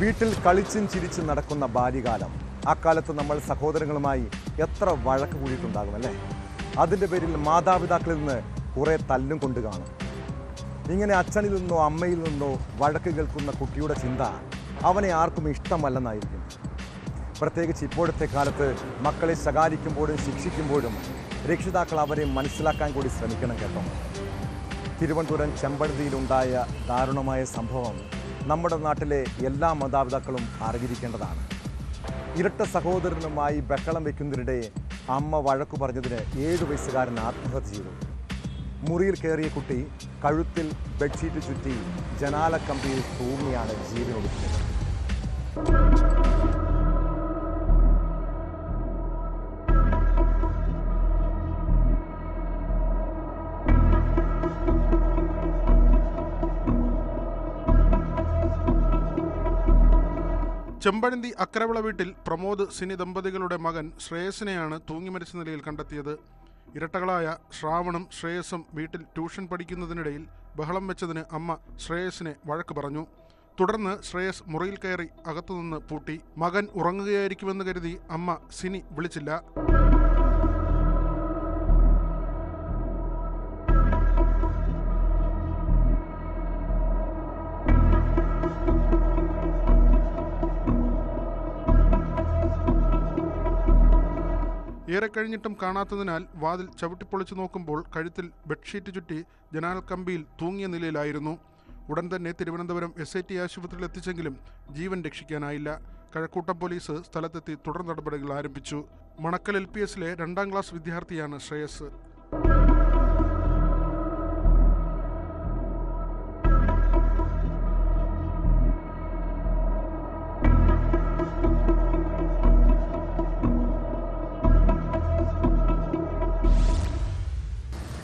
വീട്ടിൽ കളിച്ചും ചിരിച്ചും നടക്കുന്ന ബാല്യകാലം. അക്കാലത്ത് നമ്മൾ സഹോദരങ്ങളുമായി എത്ര വഴക്ക് കൂടിയിട്ടുണ്ടാകും അല്ലേ? അതിന്റെ പേരിൽ മാതാപിതാക്കളിൽ നിന്ന് കുറേ തല്ലും കൊണ്ട് കാണും. ഇങ്ങനെ അച്ഛനിൽ നിന്നോ അമ്മയിൽ നിന്നോ വഴക്ക് കേൾക്കുന്ന കുട്ടിയുടെ ചിന്ത അവനെ ആർക്കും ഇഷ്ടമല്ലെന്നായിരിക്കും. പ്രത്യേകിച്ച് ഇപ്പോഴത്തെ കാലത്ത് മക്കളെ ശകാരിക്കുമ്പോഴും ശിക്ഷിക്കുമ്പോഴും രക്ഷിതാക്കൾ അവരെ മനസ്സിലാക്കാൻ കൂടി ശ്രമിക്കണം കേട്ടോ. തിരുവനന്തപുരം ചെമ്പഴന്തിയിലുണ്ടായ ദാരുണമായ സംഭവം നമ്മുടെ നാട്ടിലെ എല്ലാ മാതാപിതാക്കളും അറിഞ്ഞിരിക്കേണ്ടതാണ്. ഇരട്ട സഹോദരനുമായി ബഹളം വയ്ക്കുന്നതിനിടെ അമ്മ വഴക്കു പറഞ്ഞതിന് ഏഴു വയസ്സുകാരൻ ആത്മഹത്യ ചെയ്തു. മുറിയിൽ കയറിയ കുട്ടി കഴുത്തിൽ ബെഡ്ഷീറ്റ് ചുറ്റി ജനാലക്കമ്പിയിൽ തൂങ്ങിയാണ് ജീവനൊടുക്കിയത്. ചെമ്പഴന്തി അക്രവിള വീട്ടിൽ പ്രമോദ് സിനി ദമ്പതികളുടെ മകൻ ശ്രേയസിനെയാണ് തൂങ്ങിമരിച്ച നിലയിൽ കണ്ടെത്തിയത്. ഇരട്ടകളായ ശ്രാവണും ശ്രേയസും വീട്ടിൽ ട്യൂഷൻ പഠിക്കുന്നതിനിടയിൽ ബഹളം വെച്ചതിന് അമ്മ ശ്രേയസിനെ വഴക്ക് പറഞ്ഞു. തുടർന്ന് ശ്രേയസ് മുറിയിൽ കയറി അകത്തുനിന്ന് പൂട്ടി. മകൻ ഉറങ്ങുകയായിരിക്കുമെന്ന് കരുതി അമ്മ സിനി വിളിച്ചില്ല. ഏറെ കഴിഞ്ഞിട്ടും കാണാത്തതിനാൽ വാതിൽ ചവിട്ടിപ്പൊളിച്ചു നോക്കുമ്പോൾ കഴുത്തിൽ ബെഡ്ഷീറ്റ് ചുറ്റി ജനാൽ കമ്പിയിൽ തൂങ്ങിയ നിലയിലായിരുന്നു. ഉടൻ തന്നെ തിരുവനന്തപുരം എസ് ഐ ടി ആശുപത്രിയിൽ എത്തിച്ചെങ്കിലും ജീവൻ രക്ഷിക്കാനായില്ല. കഴക്കൂട്ടം പോലീസ് സ്ഥലത്തെത്തി തുടർ നടപടികൾ ആരംഭിച്ചു. മണക്കൽ എൽ പി എസിലെ രണ്ടാം ക്ലാസ് വിദ്യാർത്ഥിയാണ് ശ്രേയസ്.